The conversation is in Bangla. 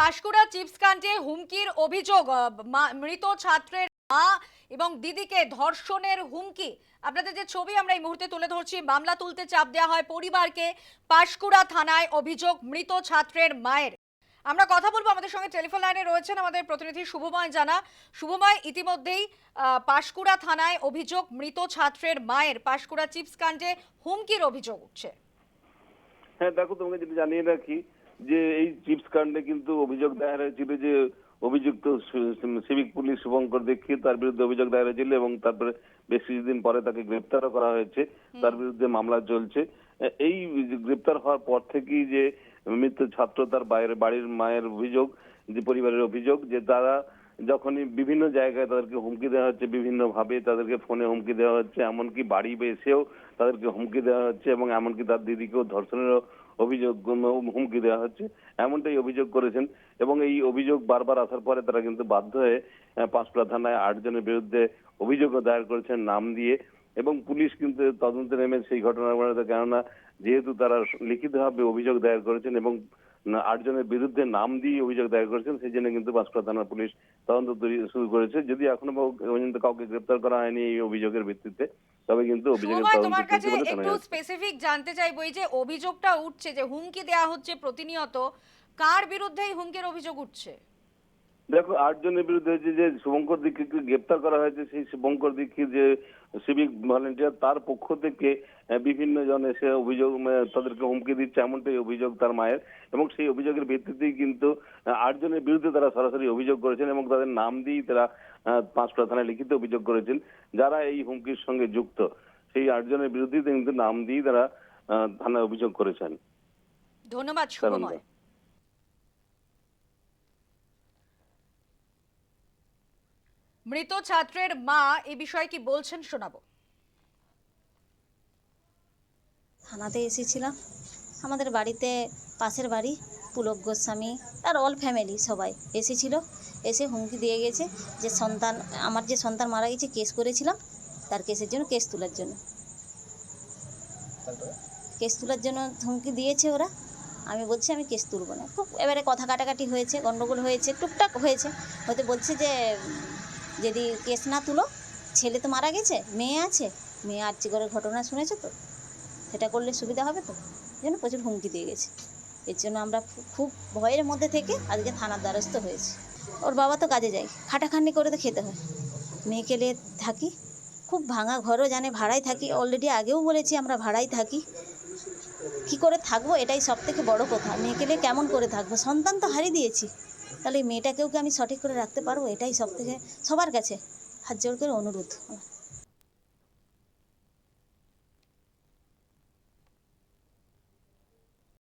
পাশকুড়া চিপস কাণ্ডে হুমকির অভিযোগ মৃত ছাত্রের মা এবং দিদিকে ধর্ষণের হুমকি। আপনাদের যে ছবি আমরা এই মুহূর্তে তুলে ধরছি, মামলা তুলতে চাপ দেওয়া হয় পরিবারকে পাশকুড়া থানায় অভিযোগ মৃত ছাত্রের মায়ের। আমরা কথা বলব আমাদের সঙ্গে টেলিফোন লাইনে রয়েছেন আমাদের প্রতিনিধি শুভময় জানা। শুভময়, ইতিমধ্যেই পাশকুড়া থানায় অভিযোগ মৃত ছাত্রের মায়ের। পাশকুড়া চিপস কাণ্ডে হুমকির অভিযোগ উঠছে। হ্যাঁ দেখো, তোমাকে যেটা জানিয়ে রাখি যে এই চিপস কাণ্ডে কিন্তু অভিযোগ দায়ের হয়েছিল যে অভিযুক্ত সিভিক পুলিশ শুভঙ্কর দীক্ষিত তার বিরুদ্ধে অভিযোগ দায়ের হয়েছিল এবং তারপরে বেশ কিছুদিন পরে তাকে গ্রেপ্তারও করা হয়েছে। তার বিরুদ্ধে মামলা চলছে। এই গ্রেপ্তার হওয়ার পর থেকেই যে মৃত ছাত্র তার বাইরে বাড়ির মায়ের অভিযোগ যে পরিবারের অভিযোগ যে তারা যখনই বিভিন্ন জায়গায় তাদেরকে হুমকি দেওয়া হচ্ছে বিভিন্ন ভাবে তাদেরকে ফোনে হুমকি দেওয়া হচ্ছে এমনকি বাড়ি এসেও তাদেরকে হুমকি দেওয়া হচ্ছে এবং এমনকি তার দিদিকেও ধর্ষণেরও অভিযোগ হুমকি দেওয়া হচ্ছে, এমনটাই অভিযোগ করেছেন। এবং এই অভিযোগ বারবার আসার পরে তারা কিন্তু বাধ্য হয়ে পাঁচকুড়া থানায় আটজনের বিরুদ্ধে অভিযোগও দায়ের করেছেন নাম দিয়ে। এবং পুলিশ কিন্তু তদন্তে নেমে সেই ঘটনার কেননা যেহেতু তারা লিখিতভাবে অভিযোগ দায়ের করেছেন এবং আটজনের বিরুদ্ধে নাম দিয়ে অভিযোগ দায়ের করেছেন সেই জন্য কিন্তু বাঁশকুড়া থানার পুলিশ তদন্ত শুরু করেছে। যদি এখনও পর্যন্ত কাউকে গ্রেপ্তার করা হয়নি এই অভিযোগের ভিত্তিতে তবে কিন্তু অভিযোগের তদন্ত চলছে বলে একটু স্পেসিফিক জানতে চাইব এই যে অভিযোগটা উঠছে যে হুমকি দেয়া হচ্ছে প্রতিনিয়ত কার বিরুদ্ধে এই হুমকির অভিযোগ উঠছে? দেখো আটজনের বিরুদ্ধে হয়েছে যে শুভঙ্কর দীক্ষিতকে গ্রেপ্তার করা হয়েছে সেই শুভঙ্কর দীক্ষিত যে সিভিক ভলেন্টিয়ার তার পক্ষ থেকে বিভিন্ন জন এসে অভিযোগ তাদেরকে হুমকি দিচ্ছে এমনটাই অভিযোগ তার মায়ের। এবং সেই অভিযোগের ভিত্তিতেই কিন্তু আটজনের বিরুদ্ধে তারা সরাসরি অভিযোগ করেছেন এবং তাদের নাম দিয়েই তারা পাঁচটা থানায় লিখিত অভিযোগ করেছেন যারা এই হুমকির সঙ্গে যুক্ত। সেই আটজনের বিরুদ্ধে কিন্তু নাম দিয়ে তারা থানায় অভিযোগ করেছেন। ধন্যবাদ শুভময়। মৃত ছাত্রের মা এ বিষয়ে কি বলছেন শোনাবো। থানাতে এসেছিলাম। আমাদের বাড়িতে পাশের বাড়ি পুলক গোস্বামী আর অল ফ্যামিলি সবাই এসেছিল। এসে হুমকি দিয়ে গেছে যে সন্তান আমার যে সন্তান মারা গেছে কেস করেছিলাম তার কেসের জন্য কেস তোলার জন্য। কেস তোলার জন্য হুমকি দিয়েছে ওরা। আমি বলছি আমি কেস তুলব না। খুব এবারে কথা কাটাকাটি হয়েছে গণ্ডগোল হয়েছে টুকটাক হয়েছে। হয়তো বলছে যে যদি কেস না তুলো, ছেলে তো মারা গেছে, মেয়ে আছে, মেয়ে আর্চি করে ঘটনা শুনেছো তো? সেটা করলে সুবিধা হবে তো? জন্য প্রচুর হুমকি দিয়ে গেছে। এর জন্য আমরা খুব ভয়ের মধ্যে থেকে আজকে থানার দ্বারস্থ হয়েছি। ওর বাবা তো কাজে যায়, খাটাখাটনি করে তো খেতে হয়। মেয়েকে নিয়ে থাকি, খুব ভাঙা ঘরও জানে, ভাড়ায় থাকি। অলরেডি আগেও বলেছি আমরা ভাড়ায় থাকি। কি করে থাকব? এটাই সব থেকে বড় কথা। মেয়েকে নিয়ে কেমন করে থাকব? সন্তান তো হারিয়ে দিয়েছি। তাহলে মেয়েটাকেও কি আমি সঠিক করে রাখতে পারব? এটাই সব থেকে সবার কাছে হাত জোর করে অনুরোধ।